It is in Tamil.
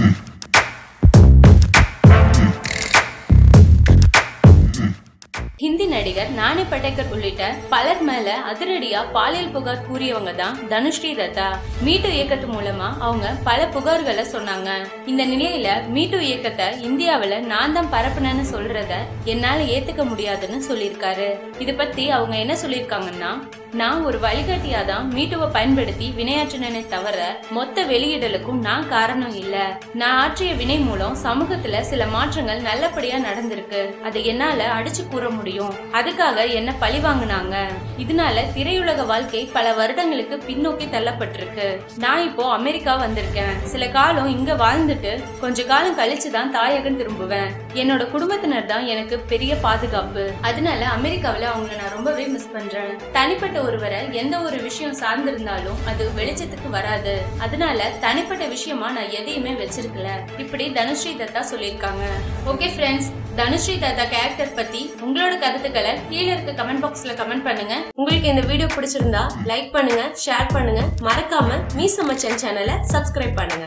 Listen. ஹிந்தி நடிகர் நானி படேக்கர் உள்ளிட்ட பலர் மேல அதிரடியா பாலியல் புகார் கூறியவங்க தான் தனுஸ்ரீ தத்தா மீட்டு இயக்கத்து மூலமா அவங்க பல புகார்களை சொன்னாங்க. இந்த நிலையில மீட்டு இயக்கத்தை இந்தியாவில நான் தான் பரப்புனேன்னு சொல்றத என்னால ஏத்துக்க முடியாதுன்னு சொல்லியிருக்காரு. இத பத்தி அவங்க என்ன சொல்லியிருக்காங்கன்னா நான் ஒரு வழிகாட்டியா தான் மீட்டுவை பயன்படுத்தி வினையாற்றினே தவிர மொத்த வெளியிடலுக்கும் நான் காரணம் இல்ல. நான் ஆற்றிய வினை மூலம் சமூகத்துல சில மாற்றங்கள் நல்லபடியா நடந்திருக்கு. அதை என்னால அடிச்சு கூற முடியும். அதுக்காக என்ன பழி வாங்குனாங்க? இதனால திரையுலக வாழ்க்கை பல வருடங்களுக்கு பின்னோக்கி தள்ளப்பட்டிருக்கு. நான் இப்போ அமெரிக்கா வந்திருக்கேன். சில காலம் இங்க வாழ்ந்துட்டு கொஞ்ச காலம் கழிச்சு தான் தாயகம் திரும்புவேன். என்னோட குடும்பத்தினர் தான் எனக்கு பெரிய பாதுகாப்பு. அதனால அமெரிக்காவுல அவங்கள நான் ரொம்பவே மிஸ் பண்றேன். தனிப்பட்ட ஒருவரை எந்த ஒரு விஷயம் சார்ந்திருந்தாலும் அது வெளிச்சத்துக்கு வராது. அதனால தனிப்பட்ட விஷயமா நான் எதையுமே வச்சிருக்கல. இப்படி தனுஸ்ரீ தத்தா சொல்லியிருக்காங்க. Okay friends Tanushree Dutta character பத்தி உங்களோட கருத்துக்களை கீழே இருக்க கமெண்ட் பாக்ஸ்ல கமெண்ட் பண்ணுங்க. உங்களுக்கு இந்த வீடியோ பிடிச்சிருந்தா லைக் பண்ணுங்க ஷேர் பண்ணுங்க. மறக்காம மீ சமச்சன் சேனலை சப்ஸ்கிரைப் பண்ணுங்க.